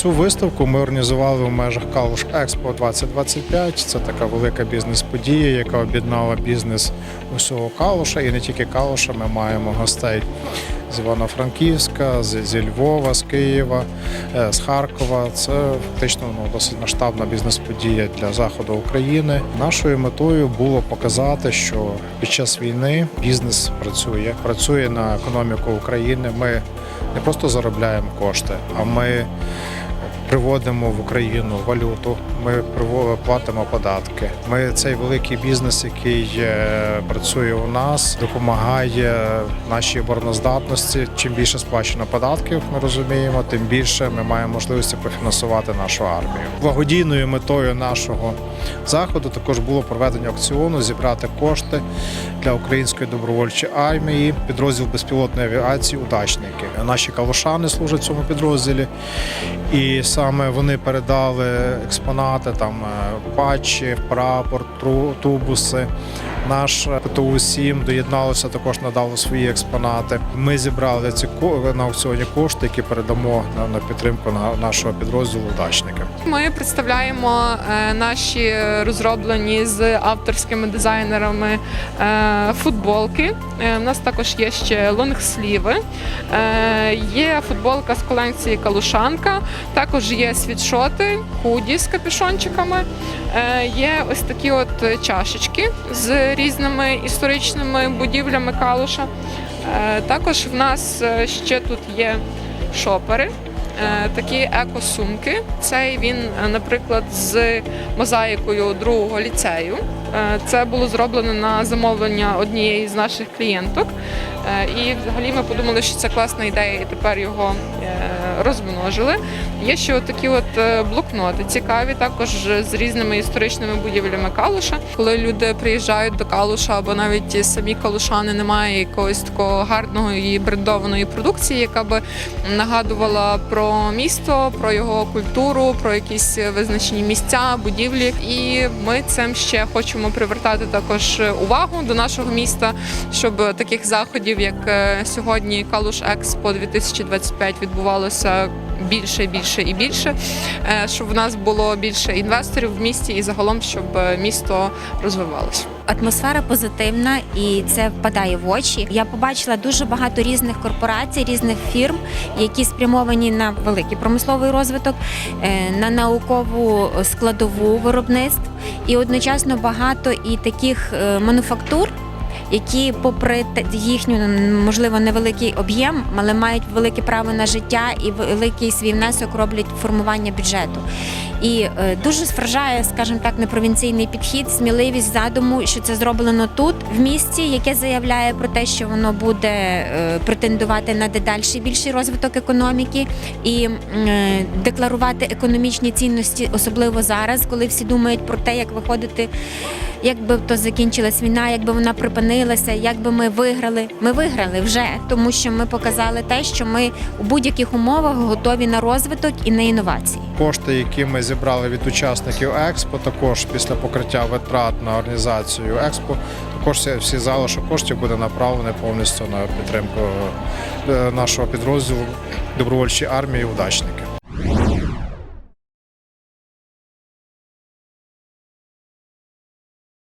Цю виставку ми організували в межах Калуш Експо 2025. Це така велика бізнес-подія, яка об'єднала бізнес усього Калуша. І не тільки Калуша. Ми маємо гостей з Івано-Франківська, зі Львова, з Києва, е, з Харкова. Це фактично ну, досить масштабна бізнес-подія для заходу України. Нашою метою було показати, що під час війни бізнес працює, працює на економіку України. Ми не просто заробляємо кошти, а ми приводимо в Україну валюту. Ми платимо податки. Ми цей великий бізнес, який е, працює у нас, допомагає нашій обороноздатності. Чим більше сплачено податків, ми розуміємо, тим більше ми маємо можливості профінансувати нашу армію. Благодійною метою нашого заходу також було проведення аукціону, зібрати кошти для української добровольчої армії, підрозділ безпілотної авіації Удачники. Наші калушани служать в цьому підрозділі, і саме вони передали експонати, там е, патчі, прапор, тру-. Наш ПТУ 7 доєдналося, також надало свої експонати. Ми зібрали ці на аукціоні кошти, які передамо на, підтримку на нашого підрозділу Удачники. Ми представляємо е, наші розроблені з авторськими дизайнерами е, футболки. Е, У нас також є ще лонгсліви. Е, Є футболка з колекції Калушанка. Також є світшоти, худі з капюшончиками. Е, Є ось такі от чашечки з різними історичними будівлями Калуша. Е, Також в нас е, ще тут є шопери. Е, такі екосумки. Цей він, наприклад, з мозаїкою другого ліцею. Це було зроблено на замовлення однієї з наших клієнток. І взагалі ми подумали, що це класна ідея, і тепер його розмножили. Є ще от такі от е, блокноти цікаві, також з різними історичними будівлями Калуша. Коли люди приїжджають до Калуша, або навіть самі калушани немає якогось такого гарного і брендованої продукції, яка би нагадувала про місто, про його культуру, про якісь визначені місця, будівлі. І ми цим ще хочемо привертати також увагу до нашого міста, щоб таких заходів, як е, сьогодні Калуш Експо 2025 відбувалося більше, більше і більше, е, щоб в нас було більше інвесторів в місті і загалом, щоб е, місто розвивалося. Атмосфера позитивна і це впадає в очі. Я побачила дуже багато різних корпорацій, різних фірм, які спрямовані на великий промисловий розвиток, е, на наукову складову виробництв, і одночасно багато і таких мануфактур. Які, попри їхню можливо невеликий об'єм, але мають велике право на життя і великий свій внесок роблять формування бюджету. І е, дуже вражає, скажімо так, непровінційний підхід, сміливість задуму, що це зроблено тут, в місті, яке заявляє про те, що воно буде е, претендувати на дедальший більший розвиток економіки і е, декларувати економічні цінності, особливо зараз, коли всі думають про те, як виходити. Як би то закінчилась війна, як би вона припинилася, як би ми виграли. Ми виграли вже, тому що ми показали те, що ми у будь-яких умовах готові на розвиток і на інновації. Кошти, які ми зібрали від учасників експо, також після покриття витрат на організацію експо, також всі- залишок коштів буде направлений повністю на підтримку е, нашого підрозділу добровольчої армії удачники.